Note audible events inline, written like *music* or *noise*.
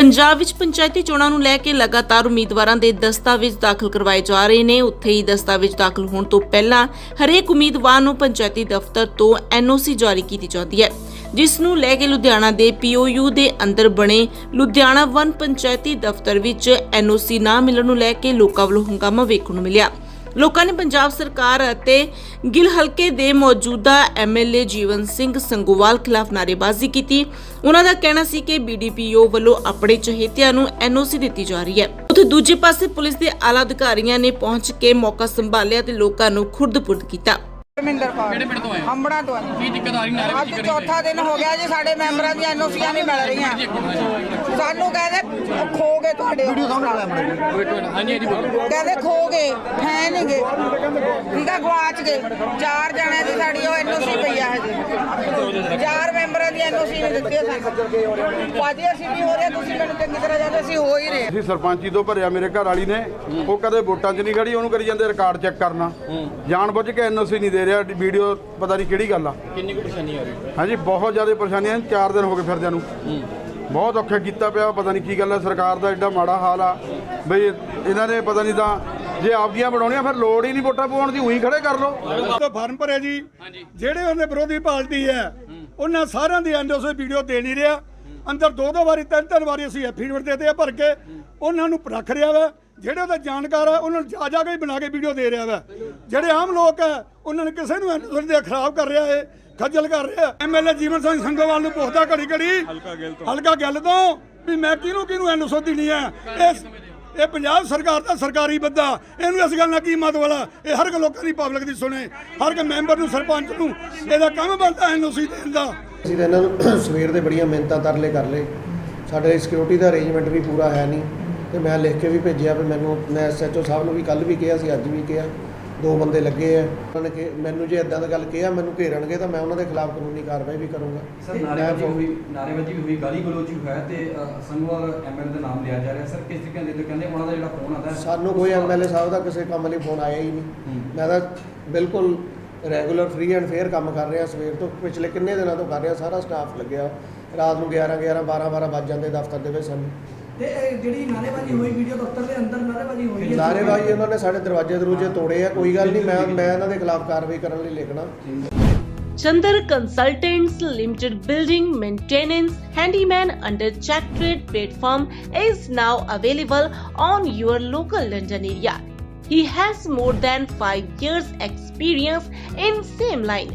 ਪੰਜਾਬ ਵਿੱਚ ਪੰਚਾਇਤੀ ਚੋਣਾਂ ਨੂੰ ਲੈ ਕੇ ਲਗਾਤਾਰ ਉਮੀਦਵਾਰਾਂ ਦੇ ਦਸਤਾਵੇਜ਼ ਦਾਖਲ ਕਰਵਾਏ ਜਾ ਰਹੇ ਨੇ। ਉੱਥੇ ਹੀ ਦਸਤਾਵੇਜ਼ ਦਾਖਲ ਹੋਣ ਤੋਂ ਪਹਿਲਾਂ ਹਰੇਕ ਉਮੀਦਵਾਰ ਨੂੰ ਪੰਚਾਇਤੀ ਦਫ਼ਤਰ ਤੋਂ ਐਨਓਸੀ ਜਾਰੀ ਕੀਤੀ ਜਾਂਦੀ ਹੈ। ਜਿਸ ਨੂੰ ਲੈ ਕੇ ਲੁਧਿਆਣਾ ਦੇ ਪੀਓਯੂ ਦੇ ਅੰਦਰ ਬਣੇ ਲੁਧਿਆਣਾ ਵਨ ਪੰਚਾਇਤੀ ਦਫ਼ਤਰ ਵਿੱਚ ਐਨਓਸੀ ਨਾ ਮਿਲਣ ਨੂੰ ਲੈ ਕੇ ਲੋਕਾਂ ਵੱਲੋਂ ਹੰਗਾਮਾ ਵੇਖਣ ਨੂੰ ਮਿਲਿਆ। ਲੋਕਾਂ ਨੇ ਪੰਜਾਬ ਸਰਕਾਰ ਅਤੇ ਗਿੱਲ ਹਲਕੇ ਦੇ ਮੌਜੂਦਾ ਐਮਐਲਏ ਜੀਵਨ ਸਿੰਘ ਸੰਗੋਵਾਲ ਖਿਲਾਫ ਨਾਅਰੇਬਾਜ਼ੀ ਕੀਤੀ। ਉਹਨਾਂ ਦਾ ਕਹਿਣਾ ਸੀ ਕਿ ਬੀਡੀਪੀਓ ਵੱਲੋਂ ਆਪਣੇ ਚਹੇਤਿਆਂ ਨੂੰ ਐਨਓਸੀ ਦਿੱਤੀ ਜਾ ਰਹੀ ਹੈ। ਉੱਥੇ ਦੂਜੇ ਪਾਸੇ ਪੁਲਿਸ ਦੇ ਆਲਾ ਅਧਿਕਾਰੀਆਂ ਨੇ ਪਹੁੰਚ ਕੇ ਮੌਕਾ ਸੰਭਾਲਿਆ ਤੇ ਲੋਕਾਂ ਨੂੰ ਖੁਰਦ-ਪੁਰਦ ਕੀਤਾ। ਰਮਿੰਦਰ ਕੌਰ। ਕਿਹੜੇ ਪਿੰਡ ਤੋਂ ਆਏ ਹੋ? ਹੰਬੜਾ ਤੋਂ ਆਏ। ਕੀ ਦਿੱਕਤ ਆ ਰਹੀ? ਨਾਰੇ ਅੱਜ ਚੌਥਾ ਦਿਨ ਹੋ ਗਿਆ ਜੀ ਸਾਡੇ ਮੈਂਬਰਾਂ ਦੀਆਂ ਐਨਓਸੀਆਂ ਨਹੀਂ ਮਿਲ ਰਹੀਆਂ। ਸਾਨੂੰ ਕਹਿੰਦੇ ਉਹ ਖੋ ਗਏ ਤੁਹਾਡੇ ਵੀਡੀਓ ਹਾਂਜੀ ਹਾਂਜੀ ਬੋਲੋ। ਕਹਿੰਦੇ ਖੋ ਗਏ ਹੈ ਨਹੀਂ ਗਏ ਠੀਕ ਆ ਗਵਾਚ ਗਏ। ਚਾਰ ਜਣਿਆਂ ਦੀ ਸਾਡੀ ਉਹ ਐਨਓਸੀ ਪਈ ਆ ਹਜੇ ਚਾਰ ਮੈਂਬਰਾਂ ਦੀ ਐਨਓਸੀ ਨਹੀਂ ਸਾਨੂੰ। ਭਾਜੀ ਅਸੀਂ ਵੀ ਹੋ ਰਹੇ ਤੁਸੀਂ ਮੈਨੂੰ ਚੰਗੀ ਤਰ੍ਹਾਂ ਜਾਣਦੇ ਅਸੀਂ ਹੋ ਹੀ ਰਹੇ ਅਸੀਂ ਸਰਪੰਚੀ ਤੋਂ ਭਰਿਆ ਮੇਰੇ ਘਰ ਵਾਲੀ ਨੇ। ਉਹ ਕਦੇ ਵੋਟਾਂ 'ਚ ਨਹੀਂ ਖੜੀ ਉਹਨੂੰ ਕਰੀ ਜਾਂਦੇ ਰਿਕਾਰਡ ਚੈੱਕ ਕਰਨਾ। ਜਾਣ ਬੁੱਝ ਕੇ ਐਨਓਸੀ ਨਹੀਂ ਦੇ ਰਿਹਾ ਵੀਡੀਓ ਪਤਾ ਨਹੀਂ ਕਿਹੜੀ ਗੱਲ ਆ। ਕਿੰਨੀ ਕੁ ਪਰੇਸ਼ਾਨੀ ਆ ਰਹੀ? ਹਾਂਜੀ ਬਹੁਤ ਜ਼ਿਆਦਾ ਪਰੇਸ਼ਾਨੀਆਂ ਨੇ 4 ਦਿਨ ਹੋ ਗਏ ਫਿਰਦਿਆਂ ਨੂੰ। ਬਹੁਤ ਔਖਾ ਕੀਤਾ ਪਿਆ ਪਤਾ ਨਹੀਂ ਕੀ ਗੱਲ ਹੈ ਸਰਕਾਰ ਦਾ ਐਡਾ ਮਾੜਾ ਹਾਲ ਆ। ਬਈ ਇਹਨਾਂ ਨੇ ਪਤਾ ਨਹੀਂ ਤਾਂ ਜੇ ਆਪਦੀਆਂ ਬਣਾਉਣੀਆਂ ਫਿਰ ਲੋੜ ਹੀ ਨਹੀਂ ਵੋਟਾਂ ਪਾਉਣ ਦੀ ਉਹੀ ਖੜੇ ਕਰ ਲਓ। ਤੋਂ ਫਾਰਮ ਭਰਿਆ ਜੀ। ਜਿਹੜੇ ਉਹਨੇ ਵਿਰੋਧੀ ਪਾਰਟੀ ਹੈ ਉਹਨਾਂ ਸਾਰਿਆਂ ਦੀ ਐਂਡੋਸੇ ਵੀਡੀਓ ਦੇ ਨਹੀਂ ਰਿਹਾ। ਅੰਦਰ ਦੋ ਦੋ ਵਾਰੀ ਤਿੰਨ ਤਿੰਨ ਵਾਰੀ ਅਸੀਂ ਐਫੀਡੇਵਿਟ ਦੇਤੇ ਆ ਭਰ ਕੇ। ਉਹਨਾਂ ਨੂੰ ਰੱਖ ਰਿਹਾ ਵਾ। ਜਿਹੜੇ ਉਹਦਾ ਜਾਣਕਾਰ ਆ ਉਹਨਾਂ ਨੂੰ ਜਾ ਜਾ ਕੇ ਹੀ ਬਣਾ ਕੇ ਵੀਡੀਓ ਦੇ ਰਿਹਾ ਵਾ। ਜਿਹੜੇ ਆਮ ਲੋਕ ਆ ਉਹਨਾਂ ਨੇ ਕਿਸੇ ਨੂੰ ਐਂਡੋਸੇ ਦੇ ਖਰਾਬ ਕਰ ਰਿਹਾ ਏ ਖੱਜਲ ਕਰ ਰਿਹਾ। ਐਮਐਲਏ ਜੀਵਨ ਸਿੰਘ ਸੰਗੋਵਾਲ ਨੂੰ ਪੁੱਛਦਾ ਘੜੀ ਘੜੀ ਹਲਕਾ ਗੱਲ ਤੋਂ। ਹਲਕਾ ਗੱਲ ਤੋਂ ਵੀ ਮੈਂ ਕਿਹਨੂੰ ਕਿਹਨੂੰ ਐਂਡੋਸੇ ਦੇਣੀ ਆ? ਇਸ ਇਹ ਪੰਜਾਬ ਸਰਕਾਰ ਦਾ ਸਰਕਾਰੀ ਬੰਦਾ। ਇਹਨੂੰ ਇਸ ਗੱਲ ਨਾਲ ਕੀ ਮਤ ਵਾਲਾ ਇਹ ਹਰ ਇੱਕ ਲੋਕਾਂ ਦੀ ਪਬਲਿਕ ਦੀ ਸੁਣੇ। ਹਰ ਇੱਕ ਮੈਂਬਰ ਨੂੰ, ਸਰਪੰਚ ਨੂੰ। ਇਹਦਾ ਕੰਮ ਬਣਦਾ ਐਨਓਸੀ ਦੇਣ ਦਾ। ਅਸੀਂ ਤਾਂ ਇਹਨਾਂ ਨੂੰ *clears throat* ਸਵੇਰ ਦੇ ਬੜੀਆਂ ਮਿਹਨਤਾਂ ਤਰਲੇ ਕਰ ਲਏ। ਸਾਡੇ ਸਿਕਿਉਰਿਟੀ ਦਾ ਅਰੇਂਜਮੈਂਟ ਵੀ ਪੂਰਾ ਹੈ ਨਹੀਂ। ਤੇ ਮੈਂ ਲਿਖ ਕੇ ਵੀ ਭੇਜਿਆ ਵੀ ਮੈਨੂੰ, ਮੈਂ ਐਸਐਚਓ ਸਾਹਿਬ ਨੂੰ ਵੀ ਕੱਲ ਵੀ ਕਿਹਾ ਸੀ, ਅੱਜ ਵੀ ਕਿਹਾ। ਦੋ ਬੰਦੇ ਲੱਗੇ ਆ। ਉਹਨਾਂ ਨੇ ਕਿ ਮੈਨੂੰ ਜੇ ਇਦਾਂ ਦੀ ਗੱਲ ਕਿਹਾ ਮੈਨੂੰ ਘੇਰਣਗੇ ਤਾਂ ਮੈਂ ਉਹਨਾਂ ਦੇ ਖਿਲਾਫ ਕਾਨੂੰਨੀ ਕਾਰਵਾਈ ਵੀ ਕਰੂੰਗਾ। ਸਰ ਨਾਰੇਬਾਜ਼ੀ ਹੋਈ ਨਾਰੇਬਾਜ਼ੀ ਹੋਈ ਗਾਲੀ ਗਲੋਚ ਵੀ ਹੋਇਆ ਤੇ ਅ, ਸੰਗਵਾਲ ਐਮਐਲ ਦਾ ਨਾਮ ਲਿਆ ਜਾ ਰਿਹਾ। ਸਰ ਕਿਸ ਤਰੀਕੇ ਦੇ ਕਹਿੰਦੇ ਉਹਨਾਂ ਦਾ ਜਿਹੜਾ ਫੋਨ ਆਉਂਦਾ ਹੈ। ਸਾਨੂੰ ਕੋਈ ਐਮਐਲਏ ਸਾਹਿਬ ਦਾ ਕਿਸੇ ਕੰਮ ਲਈ ਫੋਨ ਆਇਆ ਹੀ ਨਹੀਂ। ਮੈਂ ਤਾਂ ਬਿਲਕੁਲ ਰੈਗੂਲਰ ਫ੍ਰੀ ਐਂਡ ਫੇਅਰ ਕੰਮ ਕਰ ਰਿਹਾ ਸਵੇਰ ਤੋਂ। ਪਿਛਲੇ ਕਿੰਨੇ ਦਿਨਾਂ ਤੋਂ ਕਰ ਰਿਹਾ ਸਾਰਾ ਸਟਾਫ ਲੱਗਿਆ। ਰਾਤ ਨੂੰ 11 11 12 12 ਵੱਜ ਜਾਂਦੇ ਦਫ਼ਤਰ ਦੇ ਵਿੱਚ ਸਾਨੂੰ। ਤੇ ਇਹ ਜਿਹੜੀ ਨਾਰੇਬਾਜ਼ੀ ਹੋਈ ਵੀਡੀਓ ਦਫ਼ਤਰ ਦੇ ਅੰਦਰ ਨਾਰੇਬਾਜ਼ੀ ਹੋਈ ਹੈ ਨਾਰੇਬਾਜ਼ੀ ਉਹਨਾਂ ਨੇ ਸਾਡੇ ਦਰਵਾਜ਼ੇ ਦਰੂਜੇ ਤੋੜੇ ਆ ਕੋਈ ਗੱਲ ਨਹੀਂ ਮੈਂ ਮੈਂ ਇਹਨਾਂ ਦੇ ਖਿਲਾਫ ਕਾਰਵਾਈ ਕਰਨ ਲਈ ਲਿਖਣਾ Chandar Consultants Limited Building Maintenance Handyman under Check Trade platform is now available on your local London area. He has more than 5 years experience in same line.